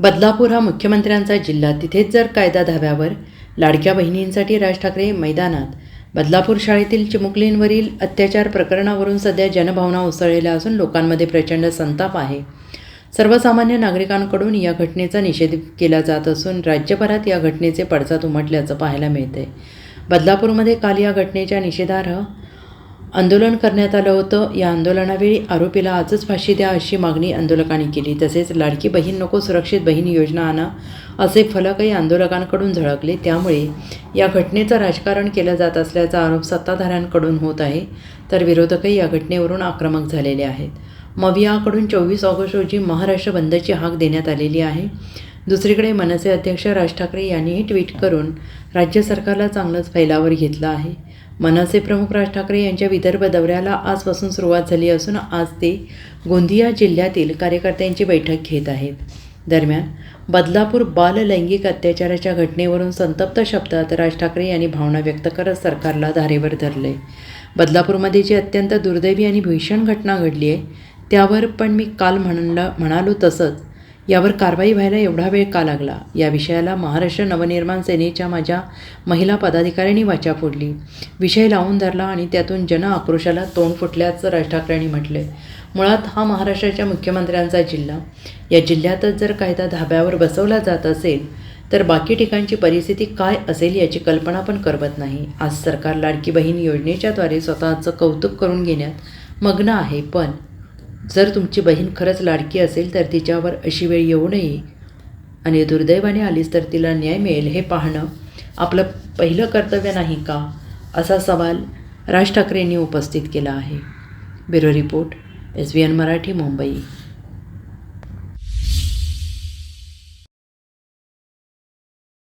बदलापूर हा मुख्यमंत्र्यांचा जिल्हा. तिथेच जर कायदा धाव्यावर लाडक्या बहिणींसाठी राज ठाकरे मैदानात. बदलापूर शाळेतील चिमुकलींवरील अत्याचार प्रकरणावरून सध्या जनभावना उसळलेल्या असून लोकांमध्ये प्रचंड संताप आहे. सर्वसामान्य नागरिकांकडून या घटनेचा निषेध केला जात असून राज्यभरात या घटनेचे पडसाद उमटल्याचं पाहायला मिळते बदलापूरमध्ये काल या घटनेच्या निषेधार्ह आंदोलन करण्यात आलं होतं. या आंदोलनावेळी आरोपीला आजच फाशी द्या अशी मागणी आंदोलकांनी केली. तसेच लाडकी बहीण नको सुरक्षित बहीण योजना आणा असे फलकही आंदोलकांकडून झळकले. त्यामुळे या घटनेचं राजकारण केलं जात असल्याचा आरोप सत्ताधाऱ्यांकडून होत आहे. तर विरोधकही या घटनेवरून आक्रमक झालेले आहेत. मवियाकडून चोवीस ऑगस्ट रोजी महाराष्ट्र बंदची हाक देण्यात आलेली आहे. दुसरीकडे मनसे अध्यक्ष राज ठाकरे यांनीही ट्विट करून राज्य सरकारला चांगलंच फैलावर घेतलं आहे. मनसे प्रमुख राज ठाकरे यांच्या विदर्भ दौऱ्याला आजपासून सुरुवात झाली असून आज ते गोंदिया जिल्ह्यातील कार्यकर्त्यांची बैठक घेत आहेत. दरम्यान बदलापूर बाल लैंगिक अत्याचाराच्या घटनेवरून संतप्त शब्दात राज ठाकरे यांनी भावना व्यक्त करत सरकारला धारेवर धरले. बदलापूरमध्ये जी अत्यंत दुर्दैवी आणि भीषण घटना घडली आहे त्यावर पण मी काल म्हणलं म्हणालो तसंच. यावर कारवाई व्हायला एवढा वेळ का लागला? या विषयाला महाराष्ट्र नवनिर्माण सेनेच्या माझ्या महिला पदाधिकाऱ्यांनी वाचा फोडली. विषय लावून धरला आणि त्यातून जन आक्रोशाला तोंड फुटल्याचं राज ठाकरेंनी म्हटले मुळात हा महाराष्ट्राच्या मुख्यमंत्र्यांचा जिल्हा. या जिल्ह्यातच जर कायदा धाब्यावर बसवला जात असेल तर बाकी ठिकाणची परिस्थिती काय असेल याची कल्पना पण करवत नाही. आज सरकार लाडकी बहीण योजनेच्याद्वारे स्वतःचं कौतुक करून घेण्यात मग्न आहे पण जर तुमची बहीण खरंच लाडकी असेल तर तिच्यावर अशी वेळ येऊ नये. आणि दुर्दैवाने आलीस तर तिला न्याय मिळेल हे पाहणं आपलं पहिलं कर्तव्य नाही का? असा सवाल राज ठाकरेंनी उपस्थित केला आहे. Bureau report S B N Marathi Mumbai.